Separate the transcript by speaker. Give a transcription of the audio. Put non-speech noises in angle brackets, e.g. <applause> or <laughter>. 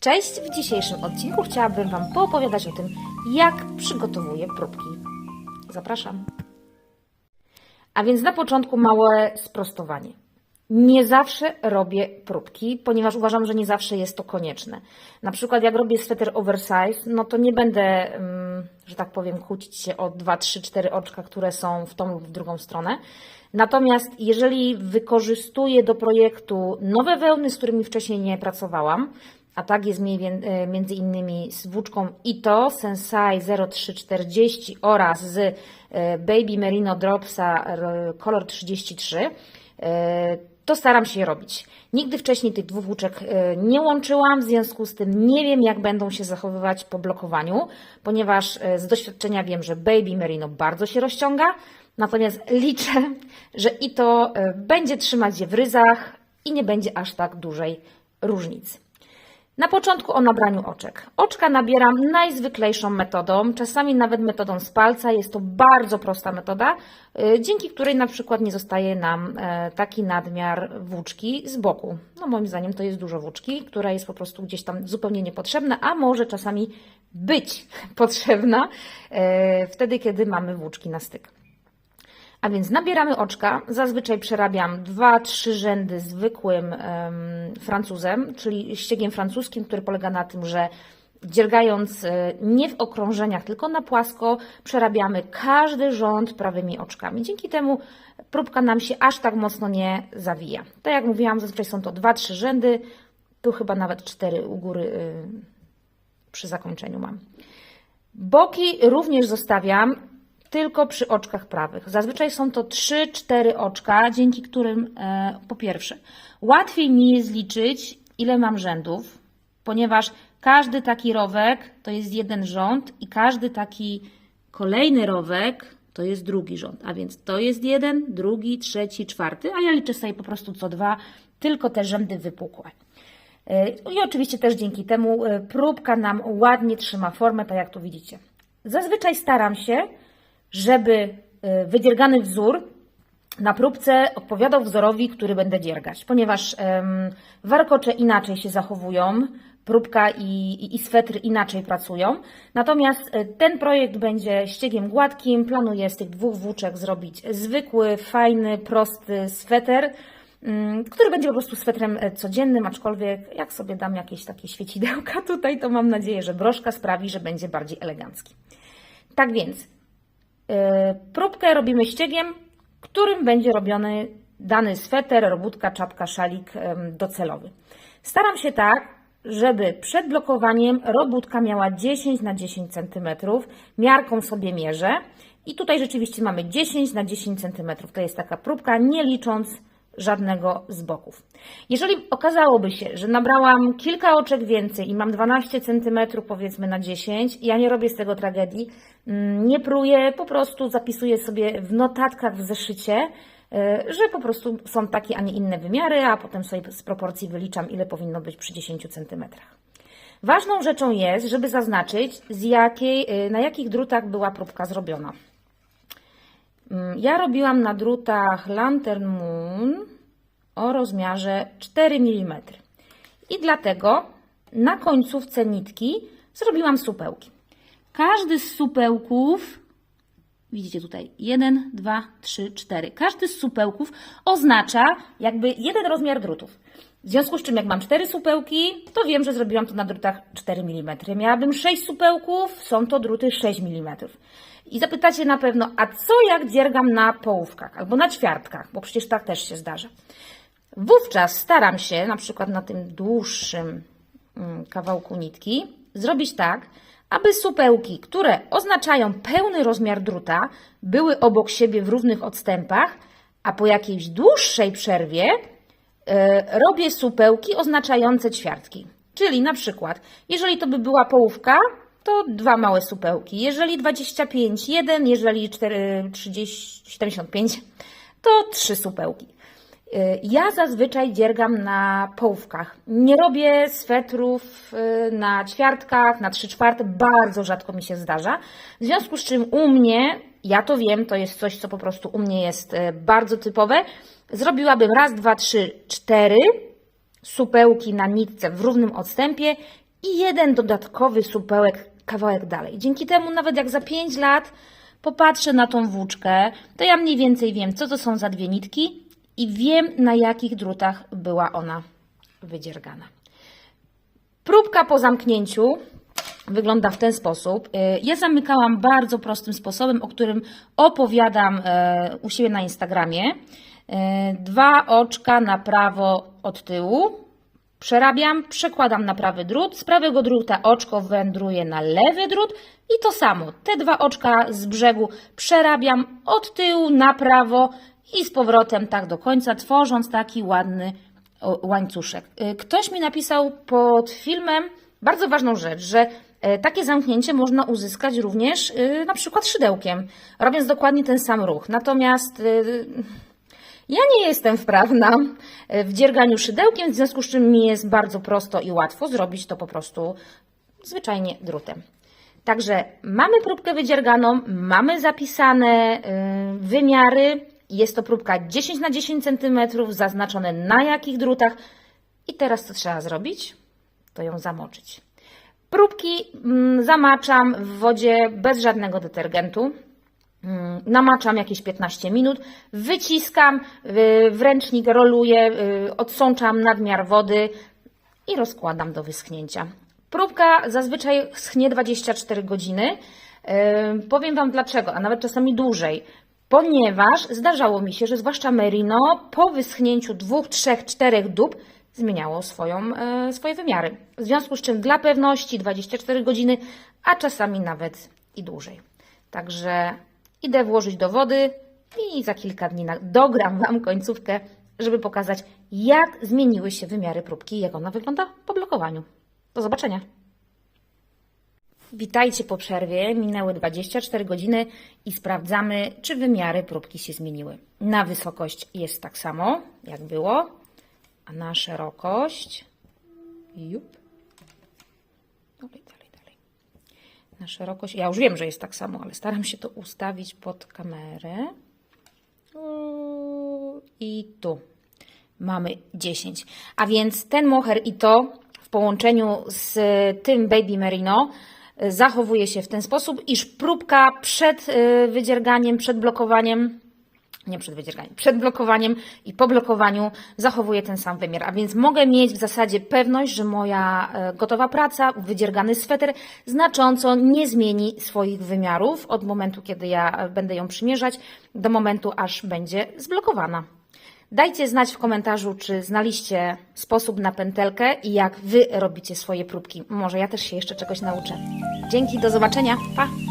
Speaker 1: Cześć! W dzisiejszym odcinku chciałabym Wam poopowiadać o tym, jak przygotowuję próbki. Zapraszam. A więc na początku małe sprostowanie. Nie zawsze robię próbki, ponieważ uważam, że nie zawsze jest to konieczne. Na przykład jak robię sweter oversize, no to nie będę, mm, że tak powiem, kłócić się o 2, 3, 4 oczka, które są w tą lub w drugą stronę. Natomiast jeżeli wykorzystuję do projektu nowe wełny, z którymi wcześniej nie pracowałam, a tak jest e, między innymi z włóczką Ito Sensai 0340 oraz z e, Baby Merino Dropsa r- Color 33, e, to staram się robić. Nigdy wcześniej tych dwóch włóczek nie łączyłam, w związku z tym nie wiem, jak będą się zachowywać po blokowaniu, ponieważ z doświadczenia wiem, że Baby Merino bardzo się rozciąga, natomiast liczę, że Ito będzie trzymać je w ryzach i nie będzie aż tak dużej różnicy. Na początku o nabraniu oczek. Oczka nabieram najzwyklejszą metodą, czasami nawet metodą z palca. Jest to bardzo prosta metoda, y, dzięki której na przykład nie zostaje nam e, taki nadmiar włóczki z boku. No moim zdaniem to jest dużo włóczki, która jest po prostu gdzieś tam zupełnie niepotrzebna, a może czasami być <laughs> potrzebna e, wtedy, kiedy mamy włóczki na styk. A więc nabieramy oczka. Zazwyczaj przerabiam 2-3 rzędy zwykłym em, francuzem, czyli ściegiem francuskim, który polega na tym, że dziergając e, nie w okrążeniach, tylko na płasko, przerabiamy każdy rząd prawymi oczkami. Dzięki temu próbka nam się aż tak mocno nie zawija. Tak jak mówiłam, zazwyczaj są to 2-3 rzędy, tu chyba nawet 4 u góry y, przy zakończeniu mam. Boki również zostawiam tylko przy oczkach prawych. Zazwyczaj są to 3-4 oczka, dzięki którym e, po pierwsze łatwiej mi jest liczyć, ile mam rzędów, ponieważ każdy taki rowek to jest jeden rząd i każdy taki kolejny rowek to jest drugi rząd. A więc to jest jeden, drugi, trzeci, czwarty, a ja liczę sobie po prostu co dwa, tylko te rzędy wypukłe. I oczywiście też dzięki temu e, próbka nam ładnie trzyma formę, tak jak tu widzicie. Zazwyczaj staram się, żeby e, wydziergany wzór na próbce odpowiadał wzorowi, który będę dziergać, ponieważ warkocze inaczej się zachowują, próbka i, i, i swetr inaczej pracują. Natomiast e, ten projekt będzie ściegiem gładkim. Planuję z tych dwóch włóczek zrobić zwykły, fajny, prosty sweter, mm, który będzie po prostu swetrem e, codziennym, aczkolwiek jak sobie dam jakieś takie świecidełka tutaj, to mam nadzieję, że broszka sprawi, że będzie bardziej elegancki. Tak więc próbkę robimy ściegiem, którym będzie robiony dany sweter, robótka, czapka, szalik docelowy. Staram się tak, żeby przed blokowaniem robótka miała 10 na 10 cm. Miarką sobie mierzę i tutaj rzeczywiście mamy 10 na 10 cm. To jest taka próbka, nie licząc żadnego z boków. Jeżeli okazałoby się, że nabrałam kilka oczek więcej i mam 12 cm powiedzmy na 10, ja nie robię z tego tragedii, mm, nie pruję, po prostu zapisuję sobie w notatkach w zeszycie, y, że po prostu są takie, a nie inne wymiary, a potem sobie z proporcji wyliczam, ile powinno być przy 10 cm. Ważną rzeczą jest, żeby zaznaczyć, z jakiej, y, na jakich drutach była próbka zrobiona. Mm, Ja robiłam na drutach Lantern Moon o rozmiarze 4 mm. I dlatego na końcówce nitki zrobiłam supełki. Każdy z supełków, widzicie tutaj, 1, 2, 3, 4. Każdy z supełków oznacza jakby jeden rozmiar drutów. W związku z czym, jak mam 4 supełki, to wiem, że zrobiłam to na drutach 4 mm. Miałabym 6 supełków, są to druty 6 mm. I zapytacie na pewno, a co jak dziergam na połówkach albo na ćwiartkach, bo przecież tak też się zdarza. Wówczas staram się, na przykład na tym dłuższym mm, kawałku nitki, zrobić tak, aby supełki, które oznaczają pełny rozmiar druta, były obok siebie w równych odstępach, a po jakiejś dłuższej przerwie e, robię supełki oznaczające ćwiartki. Czyli na przykład, jeżeli to by była połówka, to dwa małe supełki. Jeżeli 25, jeden, jeżeli 4, 30, 75, to trzy supełki. Y, Ja zazwyczaj dziergam na połówkach. Nie robię swetrów y, na ćwiartkach, na trzy czwarte. Bardzo rzadko mi się zdarza. W związku z czym u mnie, ja to wiem, to jest coś, co po prostu u mnie jest y, bardzo typowe. Zrobiłabym raz, dwa, trzy, cztery supełki na nitce w równym odstępie i jeden dodatkowy supełek kawałek dalej. Dzięki temu nawet jak za 5 lat popatrzę na tą włóczkę, to ja mniej więcej wiem, co to są za dwie nitki i wiem, na jakich drutach była ona wydziergana. Próbka po zamknięciu wygląda w ten sposób. Y, Ja zamykałam bardzo prostym sposobem, o którym opowiadam e, u siebie na Instagramie. E, Dwa oczka na prawo od tyłu. Przerabiam, przekładam na prawy drut. Z prawego druta oczko wędruje na lewy drut i to samo. Te dwa oczka z brzegu przerabiam od tyłu na prawo i z powrotem tak do końca, tworząc taki ładny łańcuszek. Y, Ktoś mi napisał pod filmem bardzo ważną rzecz, że e, takie zamknięcie można uzyskać również y, na przykład szydełkiem, robiąc dokładnie ten sam ruch. Natomiast y, ja nie jestem wprawna w dzierganiu szydełkiem, w związku z czym mi jest bardzo prosto i łatwo zrobić to po prostu zwyczajnie drutem. Także mamy próbkę wydzierganą, mamy zapisane y, wymiary. Jest to próbka 10 na 10 cm, zaznaczone na jakich drutach. I teraz co trzeba zrobić? To ją zamoczyć. Próbki mm, zamaczam w wodzie bez żadnego detergentu. Mm, Namaczam jakieś 15 minut, wyciskam, y, w ręcznik roluję, y, odsączam nadmiar wody i rozkładam do wyschnięcia. Próbka zazwyczaj schnie 24 godziny. Yy, Powiem Wam dlaczego, a nawet czasami dłużej. Ponieważ zdarzało mi się, że zwłaszcza merino po wyschnięciu dwóch, trzech, czterech dób zmieniało swoją, e, swoje wymiary. W związku z czym dla pewności 24 godziny, a czasami nawet i dłużej. Także idę włożyć do wody i za kilka dni dogram Wam końcówkę, żeby pokazać, jak zmieniły się wymiary próbki i jak ona wygląda po blokowaniu. Do zobaczenia. Witajcie po przerwie. Minęły 24 godziny i sprawdzamy, czy wymiary próbki się zmieniły. Na wysokość jest tak samo, jak było, a na szerokość. Jup. Dalej, dalej. Na szerokość. Ja już wiem, że jest tak samo, ale staram się to ustawić pod kamerę. I tu mamy 10. A więc ten moher i to w połączeniu z tym Baby Merino y, zachowuje się w ten sposób, iż próbka przed y, wydzierganiem, przed blokowaniem, nie przed wydzierganiem, przed blokowaniem i po blokowaniu zachowuje ten sam wymiar. A więc mogę mieć w zasadzie pewność, że moja y, gotowa praca, wydziergany sweter znacząco nie zmieni swoich wymiarów od momentu, kiedy ja y, będę ją przymierzać, do momentu, aż będzie zblokowana. Dajcie znać w komentarzu, czy znaliście sposób na pętelkę i jak Wy robicie swoje próbki. Może ja też się jeszcze czegoś nauczę. Dzięki, do zobaczenia. Pa!